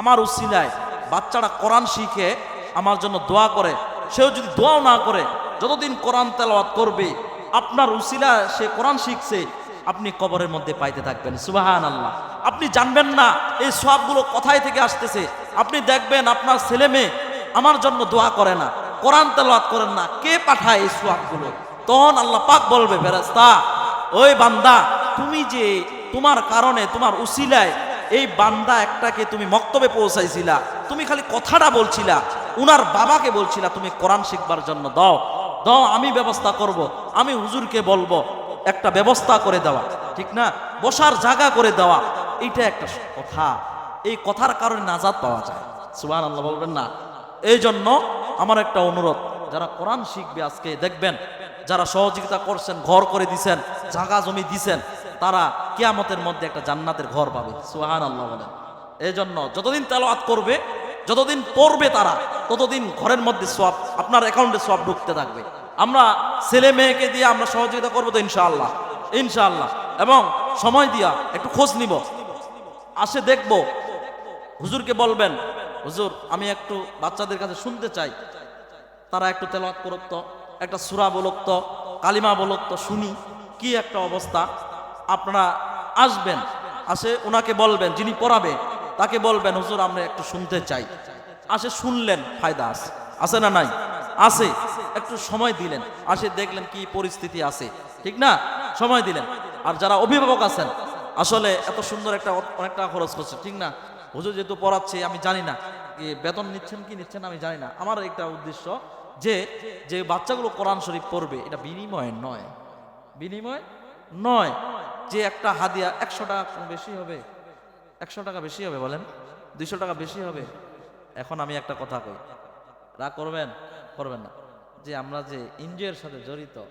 আমার উসিলায় বাচ্চারা কোরআন শিখে আমার জন্য দোয়া করে, সেও যদি দোয়াও না করে, যতদিন কোরআন তেলাওয়াত করবে, আপনার উসিলা সে কোরআন শিখছে, আপনি কবরের মধ্যে পাইতে থাকবেন। সুবাহান আল্লাহ আপনি জানবেন না এই সবগুলো কোথায় থেকে আসতেছে। আপনি দেখবেন আপনার ছেলে মেয়ে আমার জন্য দোয়া করে না, কোরআন তেলাওয়াত করেন না, কে পাঠায় এই সোয়াবগুলো তখন আল্লাহ পাক বলবে ফেরেস্তা ওই বান্দা, তুমি যে তোমার কারণে, তোমার উসিলায় এই বান্দা একটাকে তুমি মক্তবে পৌঁছাইছিলা, তুমি খালি কথাটা বলছিলা, উনার বাবাকে বলছিলা, তুমি কোরআন শিখবার জন্য দাও দাও, আমি ব্যবস্থা করব, আমি হুজুরকে বলব, একটা ব্যবস্থা করে দেওয়া, ঠিক না? বসার জায়গা করে দেওয়া, এইটা একটা কথা, এই কথার কারণে নাজাদ পাওয়া যায়। সুবহান আল্লাহ বলবেন না। এই জন্য আমার একটা অনুরোধ, যারা কোরআন শিখবে আজকে, দেখবেন, যারা সহযোগিতা করছেন, ঘর করে দিছেন, জাগা জমি দিছেন তারা কিয়ামতের মধ্যে একটা জান্নাতের ঘর পাবে। সুহান আল্লাহ বলেন এই জন্য যতদিন তেলাওয়াত করবে, যতদিন পড়বে তারা, ততদিন ঘরের মধ্যে সব আপনার অ্যাকাউন্টে সব ঢুকতে থাকবে। আমরা ছেলে মেয়েকে দিয়ে আমরা সহযোগিতা করব তো ইনশাআল্লাহ ইনশাআল্লাহ। এবং সময় দিয়া একটু খোঁজ নিব। আসে দেখব। হুজুরকে বলবেন, হুজুর, আমি একটু বাচ্চাদের কাছে শুনতে চাই। তারা একটু তেলাওয়াত করত একটা সুরা বলুক তো, কালিমা বলুক তো, শুনি। কি একটা অবস্থা? আপনারা আসবেন, আসে ওনাকে বলবেন, যিনি পড়াবে, তাকে বলবেন, হুজুর, আমরা একটু শুনতে চাই। আসে শুনলেন, ফায়দা আছে। আছে না নাই? আছে। একটু সময় দিলেন, আসে দেখলেন কি পরিস্থিতি আছে। ঠিক না? সময় দিলেন। আর যারা অভিভাবক আছেন, আসলে এত সুন্দর একটা অনেক টাকা খরচ করছে, ঠিক না? হুজুর যেহেতু পড়াচ্ছে, আমি জানি না। বেতন নিচ্ছেন কি নিচ্ছেন আমি জানি না। আমার একটা উদ্দেশ্য যে যে বাচ্চাগুলো কোরআন শরীফ পড়বে, এটা বিনিময় নয়। বিনিময় নয়। যে একটা হাদিয়া একশো টাকা বেশি হবে? একশো টাকা বেশি হবে বলেন। দুইশো টাকা বেশি হবে? এখন আমি একটা কথা কই। রাগ করবেন? করবেন না। যে আমরা যে এনজিওর সাথে জড়িত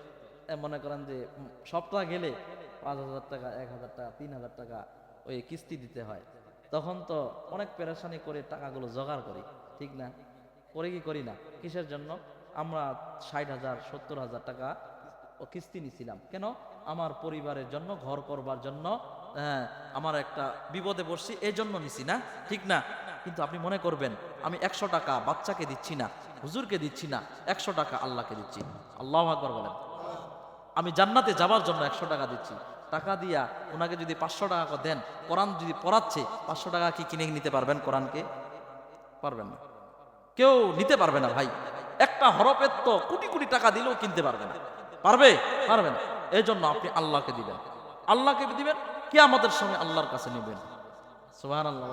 মনে করেন যে সপ্তাহ গেলে পাঁচ হাজার টাকা, এক হাজার টাকা, তিন হাজার টাকা ওই কিস্তি দিতে হয়। তখন তো অনেক পেরেশানি করে টাকাগুলো জোগাড় করি। ঠিক না? করে কি করি না? কিসের জন্য? আমরা ষাট হাজার, সত্তর হাজার টাকা ও কিস্তি নিছিলাম। কেন? আমার পরিবারের জন্য ঘর করবার জন্য হ্যাঁ, আমার একটা বিপদে পড়ছি এই জন্য নিছি না ঠিক না? কিন্তু আপনি মনে করবেন আমি একশো টাকা বাচ্চাকে দিচ্ছি না হুজুরকে দিচ্ছি না একশো টাকা আল্লাহকে দিচ্ছি। আল্লাহ আকবর বলেন। আমি জান্নাতে যাবার জন্য একশো টাকা দিচ্ছি। টাকা দিয়া ওনাকে যদি পাঁচশো টাকা দেন কোরআন যদি পড়াচ্ছে পাঁচশো টাকা কি কিনে নিতে পারবেন কোরআনকে? পারবেন না। কেউ নিতে পারবে না ভাই। একটা হরফের তো কোটি কোটি টাকা দিলেও কিনতে পারবে না। পারবে? পারবে না। এই জন্য আপনি আল্লাহকে দিবেন। আল্লাহকে দিবেন কে আমাদের সঙ্গে আল্লাহর কাছে নেবেন। সুবাহ আল্লাহ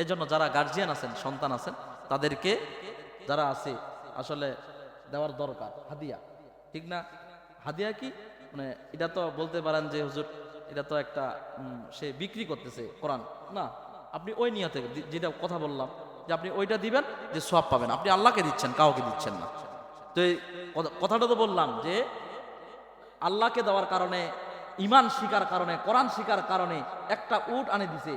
এই জন্য যারা গার্জিয়ান আছেন, সন্তান আছেন, তাদেরকে যারা আছে, আসলে দেওয়ার দরকার, হাদিয়া। ঠিক না? হাদিয়া কি? মানে এটা তো বলতে পারেন যে, হুজুর, এটা তো একটা সে বিক্রি করতেছে কোরআন। না, আপনি ওই নিয়তে, যেটা কথা বললাম, যে আপনি ওইটা দিবেন, যে সব পাবেন। আপনি আল্লাহকে দিচ্ছেন, কাউকে দিচ্ছেন না। তো কথাটা তো বললাম যে আল্লাহকে দেওয়ার কারণে ইমান শিকার কারণে, কোরআন শিকার কারণে একটা উট আনে দিছে।